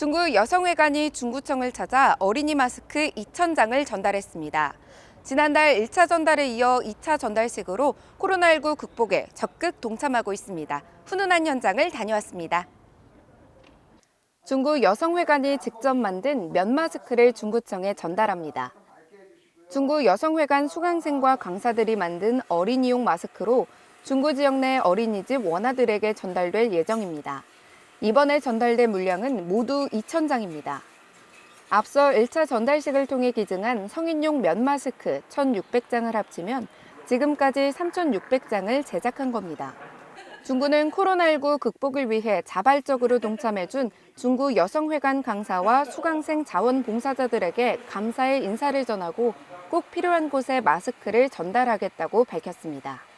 중구 여성회관이 중구청을 찾아 어린이 마스크 2,000장을 전달했습니다. 지난달 1차 전달에 이어 2차 전달식으로 코로나19 극복에 적극 동참하고 있습니다. 훈훈한 현장을 다녀왔습니다. 중구 여성회관이 직접 만든 면 마스크를 중구청에 전달합니다. 중구 여성회관 수강생과 강사들이 만든 어린이용 마스크로 중구 지역 내 어린이집 원아들에게 전달될 예정입니다. 이번에 전달된 물량은 모두 2,000장입니다. 앞서 1차 전달식을 통해 기증한 성인용 면 마스크 1,600장을 합치면 지금까지 3,600장을 제작한 겁니다. 중구는 코로나19 극복을 위해 자발적으로 동참해준 중구 여성회관 강사와 수강생 자원봉사자들에게 감사의 인사를 전하고 꼭 필요한 곳에 마스크를 전달하겠다고 밝혔습니다.